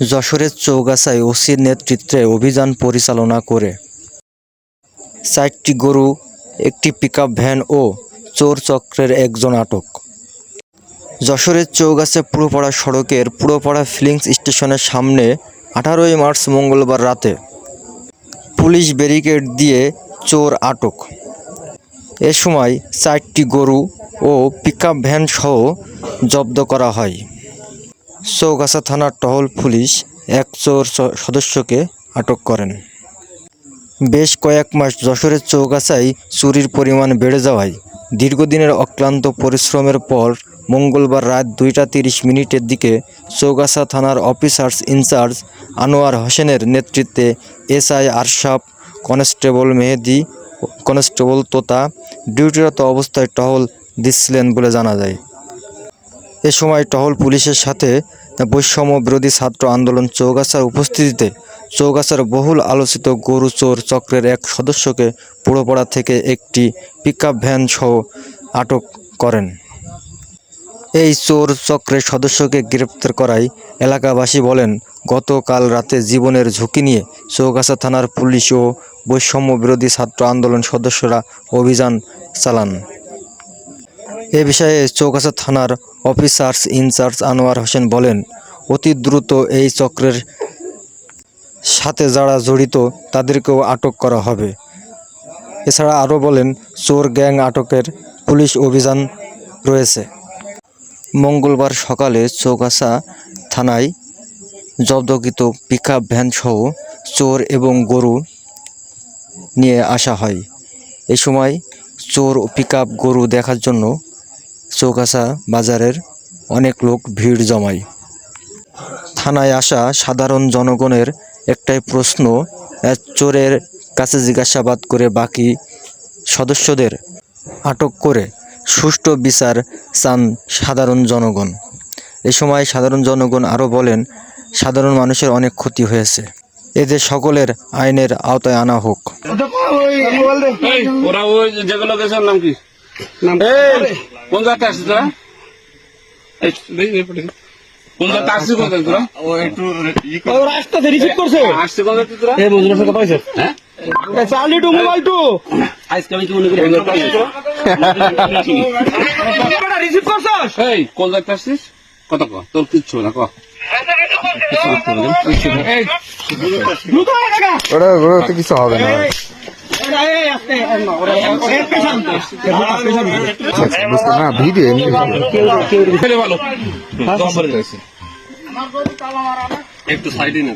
যশোরের চৌগাছায় ওসির নেতৃত্বে অভিযান পরিচালনা করে। চারটি গরু, একটি পিকআপ ভ্যান ও চোর চক্রের একজন আটক। যশোরের চৌগাছে পুরোপাড়া সড়কের পুরোপাড়া ফিলিংস স্টেশনের সামনে আঠারোই মার্চ মঙ্গলবার রাতে পুলিশ ব্যারিকেড দিয়ে চোর আটক। এ সময় চারটি গরু ও পিকআপ ভ্যান সহ জব্দ করা হয়। চৌগাছা থানার টহল পুলিশ এক চোর সদস্যকে আটক করেন। বেশ কয়েক মাস যশোরের চৌগাছায় চুরির পরিমাণ বেড়ে যাওয়ায় দীর্ঘদিনের অক্লান্ত পরিশ্রমের পর মঙ্গলবার রাত দুইটা তিরিশ মিনিটের দিকে চৌগাছা থানার অফিসার্স ইনচার্জ আনোয়ার হোসেনের নেতৃত্বে SI Arshaf constable Mehedi, constable Tota ডিউটিরত অবস্থায় টহল দিচ্ছিলেন বলে জানা যায়। এ সময় টহল পুলিশের সাথে বৈষম্য বিরোধী ছাত্র আন্দোলন চৌগাছার উপস্থিতিতে চৌগাছার বহুল আলোচিত গরু চোর চক্রের এক সদস্যকে পুরোপাড়া থেকে একটি পিকআপ ভ্যান সহ আটক করেন। এই চোর চক্রের সদস্যকে গ্রেপ্তার করায় এলাকাবাসী বলেন, গতকাল রাতে জীবনের ঝুঁকি নিয়ে চৌগাছা থানার পুলিশ ও বৈষম্য বিরোধী ছাত্র আন্দোলন সদস্যরা অভিযান চালান। এ বিষয়ে চৌকাছা থানার অফিসার্স ইনচার্জ আনোয়ার হোসেন বলেন, অতি দ্রুত এই চক্রের সাথে যারা জড়িত তাদেরকেও আটক করা হবে। এছাড়া আরও বলেন, চোর গ্যাং আটকের পুলিশ অভিযান রয়েছে। মঙ্গলবার সকালে চৌগাছা থানায় জব্দকৃত পিকআপ ভ্যান সহ চোর এবং গরু নিয়ে আসা হয়। এ সময় চোর ও পিকআপ গরু দেখার জন্য চৌগাছা বাজারের অনেক লোক ভিড় জমায়। থানায় আসা সাধারণ জনগণের একটাই প্রশ্ন আহ, চোরের কাছে জিজ্ঞাসাবাদ করে বাকি সদস্যদের আটক করে সুষ্ঠু বিচার চান সাধারণ জনগণ। এ সময় সাধারণ জনগণ আরও বলেন সাধারণ মানুষের অনেক ক্ষতি হয়েছে। এদের সকলের আইনের আওতায় আনা হোক। ওরা ওই যেগুলো নাম কি? কোন আসছিস তোরা। কোন আসছিস কোন রিসিভ করছে। কোন তোরা? মজুরের সাথে পাইছে। হ্যাঁ? চালি টু মোবাইল টু আজকে আমি কি মনে করি? কোন জায়গাতে আসছিস তোরা? রিসিভ করছস? এই কোন জায়গাতে আসছিস? কত ক। তোর কিচ্ছু না ক। কিছু হবে না। ভিডিও এমনি ছেলে একটু সাইডে না